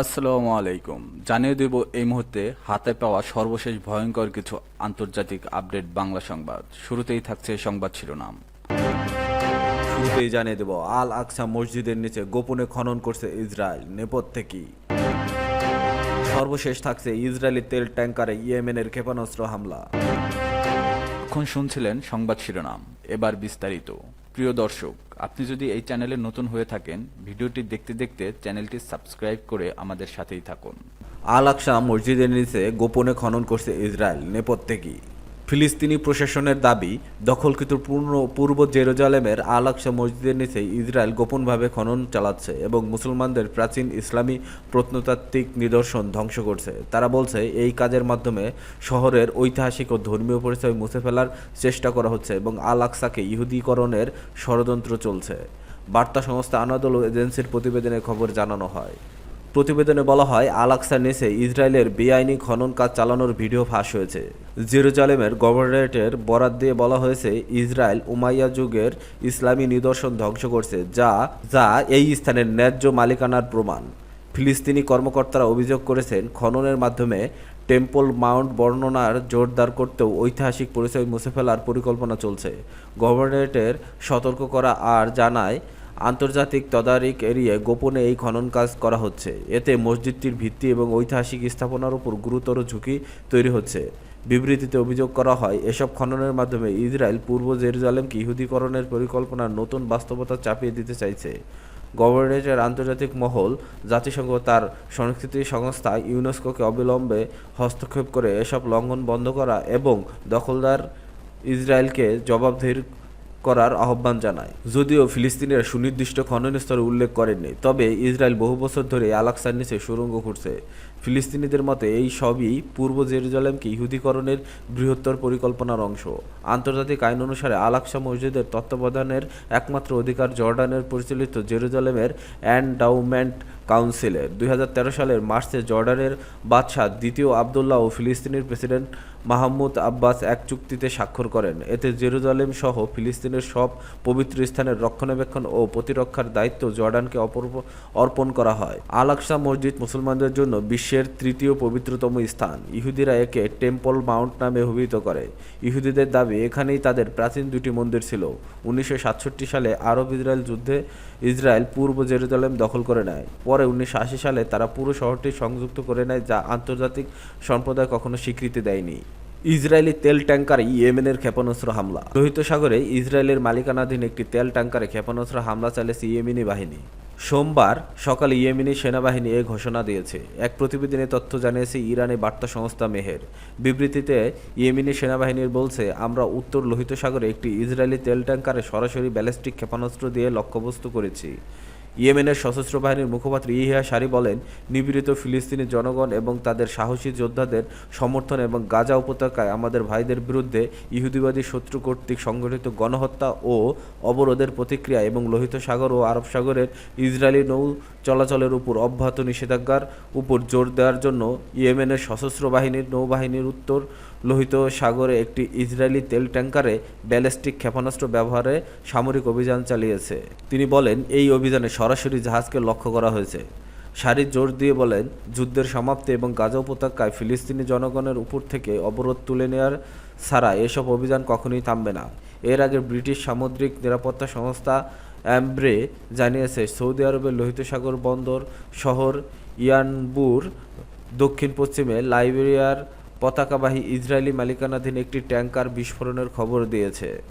আসসালামু আলাইকুম। জানিয়ে দেব এই মুহূর্তে হাতে পাওয়া সর্বশেষ ভয়ঙ্কর কিছু আন্তর্জাতিক আপডেট বাংলা সংবাদ। শুরুতেই থাকছে সংবাদ শিরোনাম। শুরুতেই জানিয়ে দেব আল আকসা মসজিদের নিচে গোপনে খনন করছে ইসরায়েল। নেপথ্যে কি? সর্বশেষ থাকছে ইসরায়েলি তেল ট্যাঙ্কারে ইয়েমেনের ক্ষেপণাস্ত্র হামলা। এখন শুনছিলেন সংবাদ শিরোনাম। এবার বিস্তারিত। প্রিয় দর্শক, আপনি যদি এই চ্যানেলে নতুন হয়ে থাকেন, ভিডিওটি দেখতে দেখতে চ্যানেলটি সাবস্ক্রাইব করে আমাদের সাথেই থাকুন। আল আকসা মসজিদের নিচে গোপনে খনন করছে ইসরায়েল, নেপথ্যে কি? ফিলিস্তিনি প্রশাসনের দাবি, দখলকৃত পূর্ণ, পূর্ব জেরুজালেমের আল আকসা মসজিদের নিচে ইসরায়েল গোপনভাবে খনন চালাচ্ছে এবং মুসলমানদের প্রাচীন ইসলামী প্রত্নতাত্ত্বিক নিদর্শন ধ্বংস করছে। তারা বলছে, এই কাজের মাধ্যমে শহরের ঐতিহাসিক ও ধর্মীয় পরিচয় মুছে ফেলার চেষ্টা করা হচ্ছে এবং আল আকসাকে ইহুদিকরণের ষড়যন্ত্র চলছে। বার্তা সংস্থা আনাদোলো এজেন্সির প্রতিবেদনে খবর জানানো হয়। প্রতিবেদনে বলা হয় আলাক্সার নিচে ইসরায়েলের বেআইনি খনন কাজ চালানোর ভিডিও ফাঁস হয়েছে। জেরুজালেমের গভর্নরেটের বরাত দিয়ে বলা হয়েছে, ইসরায়েল উমাইয়া যুগের ইসলামী নিদর্শন ধ্বংস করছে, যা যা এই স্থানের ন্যায্য মালিকানার প্রমাণ। ফিলিস্তিনি কর্মকর্তারা অভিযোগ করেছেন, খননের মাধ্যমে টেম্পল মাউন্ট বর্ণনার জোরদার করতেও ঐতিহাসিক পরিচয় মুছে ফেলার পরিকল্পনা চলছে। গভর্নরেটের সতর্ক করা আর জানায় আন্তর্জাতিক তদারিক এড়িয়ে গোপনে এই খনন কাজ করা হচ্ছে। এতে মসজিদটির ভিত্তি এবং ঐতিহাসিক স্থাপনার উপর গুরুতর ঝুঁকি তৈরি হচ্ছে। বিবৃতিতে অভিযোগ করা হয়, এসব খননের মাধ্যমে ইসরায়েল পূর্ব জেরুজালেমকে ইহুদিকরণের পরিকল্পনার নতুন বাস্তবতা চাপিয়ে দিতে চাইছে। গভর্নরেটের আন্তর্জাতিক মহল জাতিসংঘ তার সংস্কৃতি সংস্থা ইউনেস্কোকে অবিলম্বে হস্তক্ষেপ করে এসব লঙ্ঘন বন্ধ করা এবং দখলদার ইসরায়েলকে জবাবদিহির করার আহ্বান জানায়। যদিও ফিলিস্তিনিরা সুনির্দিষ্ট খনন স্তরে উল্লেখ করেননি, তবে ইসরায়েল বহু বছর ধরে আলাকসার নিচে সুড়ঙ্গ খুঁড়ছে। ফিলিস্তিনিদের মতে, এই সবই পূর্ব জেরুজালেমকে ইহুদিকরণের বৃহত্তর পরিকল্পনার অংশ। আন্তর্জাতিক আইন অনুসারে আলাকসা মসজিদের তত্ত্বাবধানের একমাত্র অধিকার জর্ডানের পরিচালিত জেরুজালেমের অ্যান্ডাউমেন্ট কাউন্সিলের দুই হাজার তেরো সালের মার্চে জর্ডানের বাদশাহ দ্বিতীয় আবদুল্লাহ ও ফিলিস্তিনের প্রেসিডেন্ট মাহমুদ আব্বাস এক চুক্তিতে স্বাক্ষর করেন। এতে জেরুজালেম সহ ফিলিস্তিনের সব পবিত্র স্থানের রক্ষণাবেক্ষণ ও প্রতিরক্ষার দায়িত্ব জর্ডানকে অর্পণ করা হয়। আল আকসা মসজিদ মুসলমানদের জন্য বিশ্বের তৃতীয় পবিত্রতম স্থান। ইহুদিরা একে টেম্পল মাউন্ট নামে অভিহিত করে। ইহুদিদের দাবি, এখানেই তাদের প্রাচীন দুটি মন্দির ছিল। উনিশশো সাতষট্টি সালে আরব ইসরায়েল যুদ্ধে ইসরায়েল পূর্ব জেরুজালেম দখল করে নেয়। পরে উনিশশো আশি সালে তারা পুরো শহরটি সংযুক্ত করে নেয়, যা আন্তর্জাতিক সম্প্রদায় কখনো স্বীকৃতি দেয়নি। ইসরায়েলি তেল ট্যাঙ্কারে ইয়েমেনের ক্ষেপণাস্ত্র হামলা। লোহিত সাগরে ইসরায়েলের মালিকানাধীন একটি তেল ট্যাঙ্কারে ক্ষেপণাস্ত্র হামলা চালিয়েছে ইয়েমেনি বাহিনী। সোমবার সকালে ইয়েমেনি সেনাবাহিনী এ ঘোষণা দিয়েছে। এক প্রতিবেদনে তথ্য জানিয়েছে, ইরানি বার্তা সংস্থা মেহের। বিবৃতিতে, ইয়েমেনি সেনাবাহিনীর বলছে, আমরা উত্তর লোহিত সাগরে একটি ইসরায়েলি তেল ট্যাঙ্কারে সরাসরি ব্যালিস্টিক ক্ষেপণাস্ত্র দিয়ে লক্ষ্যবস্তু করেছি। ইয়েমেনের সশস্ত্র বাহিনীর মুখপাত্র ইহিয়া সারি বলেন, নিপীড়িত ফিলিস্তিনি জনগণ এবং তাদের সাহসী যোদ্ধাদের সমর্থন এবং গাজা উপত্যকায় আমাদের ভাইদের বিরুদ্ধে ইহুদিবাদী শত্রু কর্তৃক সংগঠিত গণহত্যা ও অবরোধের প্রতিক্রিয়া এবং লোহিত সাগর ও আরব সাগরের ইসরায়েলি নৌ চলাচলের উপর অব্যাহত নিষেধাজ্ঞার উপর জোর দেওয়ার জন্য ইয়েমেনের সশস্ত্র বাহিনীর নৌবাহিনীর উত্তর লোহিত সাগরে একটি ইসরায়েলি তেল ট্যাঙ্কারে ব্যালিস্টিক ক্ষেপণাস্ত্র ব্যবহারে সামরিক অভিযান চালিয়েছে। তিনি বলেন, এই অভিযানে সরাসরি জাহাজকে লক্ষ্য করা হয়েছে। সারি জোর দিয়ে বলেন, যুদ্ধের সমাপ্তি এবং গাজা উপত্যকায় ফিলিস্তিনি জনগণের উপর থেকে অবরোধ তুলে নেওয়ার ছাড়া এসব অভিযান কখনোই থামবে না। এর আগে ব্রিটিশ সামুদ্রিক নিরাপত্তা সংস্থা অ্যাম্ব্রে জানিয়েছে, সৌদি আরবের লোহিত সাগর বন্দর শহর ইয়ানবুর দক্ষিণ পশ্চিমে লাইবেরিয়ার পতাকাবাহী ইসরায়েলি মালিকানাধীন একটি ট্যাঙ্কার বিস্ফোরণের খবর দিয়েছে।